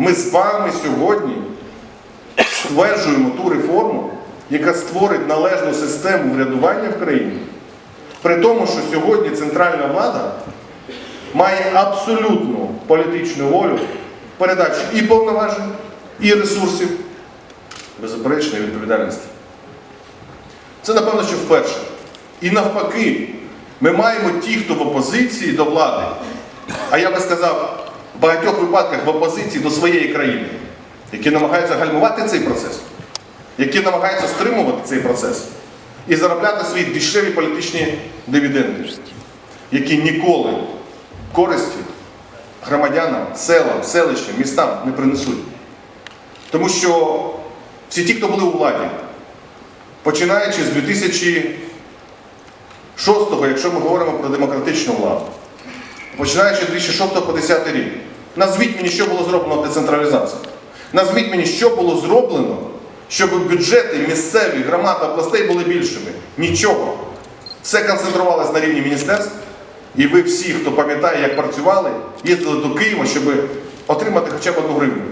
Ми з вами сьогодні стверджуємо ту реформу, яка створить належну систему врядування в країні. При тому, що сьогодні центральна влада має абсолютну політичну волю передачі і повноважень, і ресурсів, беззаперечної відповідальності. Це, напевно, що вперше. І навпаки, ми маємо ті, хто в опозиції до влади, а я би сказав, в багатьох випадках в опозиції до своєї країни, які намагаються гальмувати цей процес, які намагаються стримувати цей процес і заробляти свої дешеві політичні дивіденди, які ніколи користі громадянам, селам, селищам, містам не принесуть. Тому що всі ті, хто були у владі, починаючи з 2006-го, якщо ми говоримо про демократичну владу, починаючи з 2006 по 10 рік, назвіть мені, що було зроблено в. Назвіть мені, що було зроблено, щоб бюджети місцеві, громад, областей були більшими. Нічого. Все концентрувалось на рівні міністерств. І ви всі, хто пам'ятає, як працювали, їздили до Києва, щоб отримати хоча б одну гривню.